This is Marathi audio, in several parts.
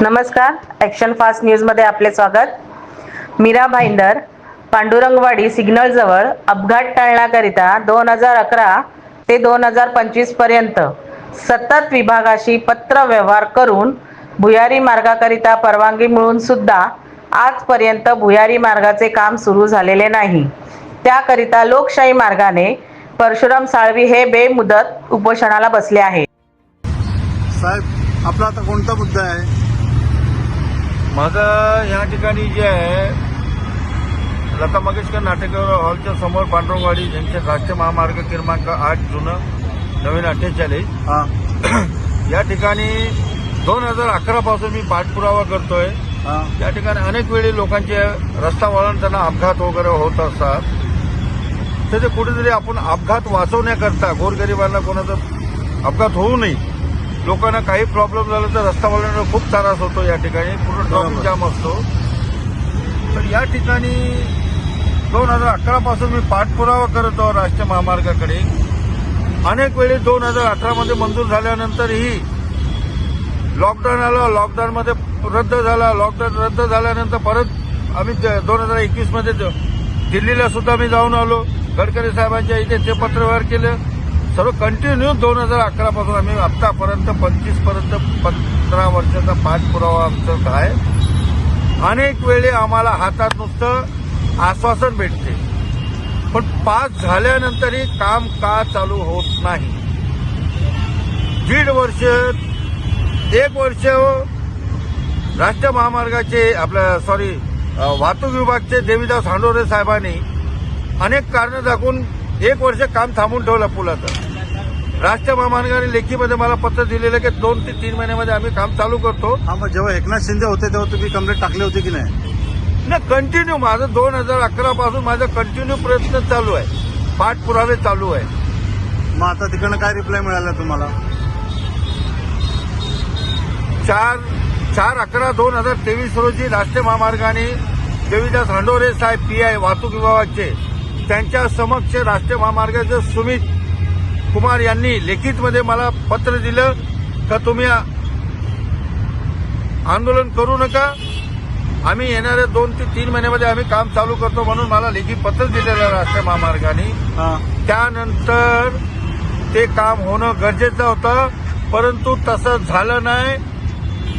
नमस्कार ॲक्शन फास्ट न्यूजमध्ये आपले स्वागत. मीरा भाईंदर पांडुरंगवाडी सिग्नलजवळ अपघात टाळण्याकरिता दोन हजार अकरा ते दोन हजार पंचवीसपर्यंत सतत विभागाशी पत्र व्यवहार करून भुयारी मार्गाकरिता परवानगी मिळून सुद्धा आजपर्यंत भुयारी मार्गाचे काम सुरू झालेले नाही. त्याकरिता लोकशाही मार्गाने परशुराम साळवी हे बेमुदत उपोषणाला बसले आहे साहेब आपला आता कोणता मुद्दा आहे? माझं या ठिकाणी जे आहे लता मंगेशकर नाट्यगृह हॉलच्या समोर पांडुरंगवाडी जंक्शन राष्ट्रीय महामार्ग क्रमांक आठ जुनं नवीन अठ्ठेचाळीस. हा. या ठिकाणी दोन हजार अकरा पासून मी पाठपुरावा करतोय. हा. या ठिकाणी अनेक वेळी लोकांचे रस्ता वळणताना अपघात वगैरे होत असतात. तर ते कुठेतरी आपण अपघात वाचवण्याकरता गोरगरिबांना कोणाचा अपघात होऊ नये. लोकांना काही प्रॉब्लेम झाला तर रस्ता वळणाला खूप त्रास होतो या ठिकाणी. पूर्ण ट्रॉफिक. जाम असतो. तर या ठिकाणी दोन हजार अकरा पासून मी पाठपुरावा करत आहोत राष्ट्रीय महामार्गाकडे. अनेक वेळी दोन हजार अठरामध्ये मंजूर झाल्यानंतरही लॉकडाऊन आलं लॉकडाऊनमध्ये रद्द झाला लॉकडाऊन रद्द झाल्यानंतर परत आम्ही दोन हजार एकवीसमध्ये ज- दिल्लीला सुद्धा मी जाऊन आलो. गडकरी साहेबांच्या इथे ते पत्रव्यवहार केलं. सर्व कंटिन्यू दोन हजार अकरा पासून आम्ही आतापर्यंत पंचवीसपर्यंत पंधरा वर्षाचा पाठपुरावा आमचा आहे. अनेक वेळी आम्हाला हातात नुसतं आश्वासन भेटते. पण पास झाल्यानंतरही काम का चालू होत नाही? दीड वर्ष एक वर्ष राष्ट्रीय महामार्गाचे आपल्या सॉरी वाहतूक विभागचे देवीदास हांडोरे साहेबांनी अनेक कारणं दाखवून एक वर्ष काम थांबून ठेवलं पुलाचं. राष्ट्रीय महामार्गाने लेखीमध्ये मला पत्र दिलेलं की दोन ते तीन महिन्यामध्ये आम्ही काम चालू करतो. हा मग जेव्हा एकनाथ शिंदे होते तेव्हा तुम्ही कंप्लेंट टाकली होती की नाही? ना कंटिन्यू माझं दोन हजार अकरा पासून माझा कंटिन्यू प्रयत्न चालू आहे. पाठपुरावे चालू आहे. मग आता तिकडनं काय रिप्लाय मिळाला तुम्हाला? चार चार अकरा दोन हजार तेवीस रोजी राष्ट्रीय महामार्गाने देवीदास हांडोरे साहेब पी आय वाहतूक विभागाचे त्यांच्या समक्ष राष्ट्रीय महामार्गाचे सुमित कुमार यांनी लिखितमध्ये मला पत्र दिलं का तुम्ही आंदोलन करू नका. आम्ही येणाऱ्या दोन ते तीन महिन्यामध्ये आम्ही काम चालू करतो म्हणून मला लेखी पत्र दिलेलं राष्ट्रीय महामार्गाने. त्यानंतर ते काम होणं गरजेचं होतं परंतु तसं झालं नाही.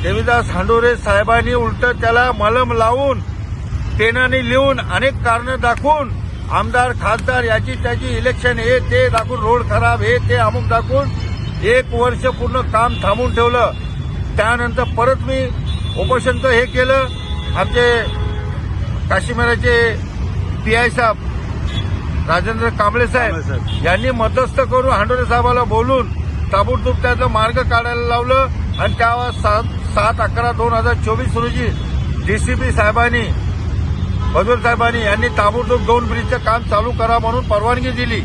देवीदास हांडोरे साहेबांनी उलट त्याला मलम लावून पेनाने लिहून अनेक कारणं दाखवून आमदार खासदार याची त्याची इलेक्शन हे ते दाखवून रोड खराब हे ते अमुक दाखवून एक वर्ष पूर्ण काम थांबून ठेवलं. त्यानंतर परत मी उपोषणचं हे केलं. आमचे काश्मीराचे पी आय साहेब राजेंद्र कांबळे साहेब. यांनी मध्यस्थ करून हांडोरे साहेबाला बोलून ताबडतोब त्याचा मार्ग काढायला लावलं. आणि त्यावर सात सात अकरा दोन हजार चोवीस रोजी डीसीपी साहेबांनी भजवर साहेबांनी यांनी ताबडतोब दोन ब्रिजचं काम चालू करा म्हणून परवानगी दिली.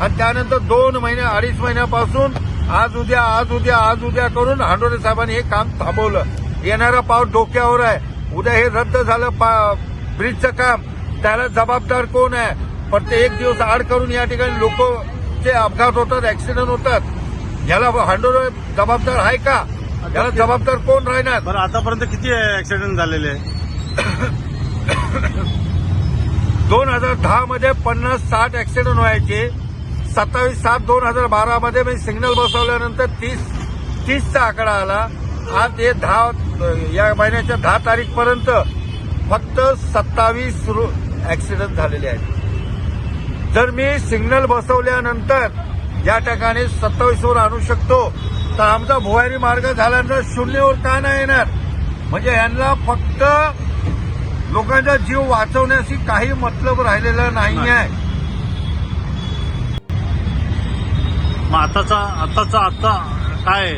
आणि त्यानंतर दोन महिने अडीच महिन्यापासून आज उद्या आज उद्या आज उद्या करून हांडोरे साहेबांनी हे काम थांबवलं. येणारा पाऊस डोक्यावर आहे. उद्या हे रद्द झालं ब्रिजचं काम. त्याला जबाबदार कोण आहे? पण ते एक दिवस आड करून या ठिकाणी लोकचे अपघात होतात ऍक्सिडेंट होतात. याला हांडोरे जबाबदार आहे का? याला जबाबदार कोण राहणार? बरं आतापर्यंत किती ऍक्सिडेंट झालेले? दोन हजार दहा मध्ये पन्नास साठ ऍक्सिडेंट व्हायचे. सत्तावीस सात दोन हजार बारा मध्ये मी सिग्नल बसवल्यानंतर तीस तीसचा आकडा आला. आज हे दहा या महिन्याच्या दहा तारीख पर्यंत फक्त सत्तावीस ऍक्सिडेंट झालेले आहेत. जर मी सिग्नल बसवल्यानंतर या ठिकाणी सत्तावीसवर आणू शकतो तर आमचा भुवारी मार्ग झाल्यानंतर शून्यवर का नाही येणार? म्हणजे यांना फक्त लोकांचा जीव वाचवण्याशी काही मतलब राहिलेला नाही. आहे मग आताचा आताचा आता काय?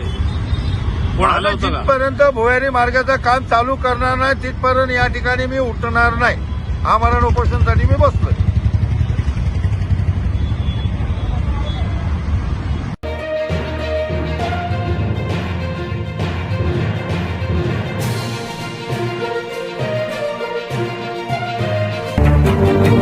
जिथपर्यंत भुयारी मार्गाचं काम चालू करणार नाही तिथपर्यंत या ठिकाणी मी उठणार नाही. आमरण उपोषणासाठी मी बसलोय.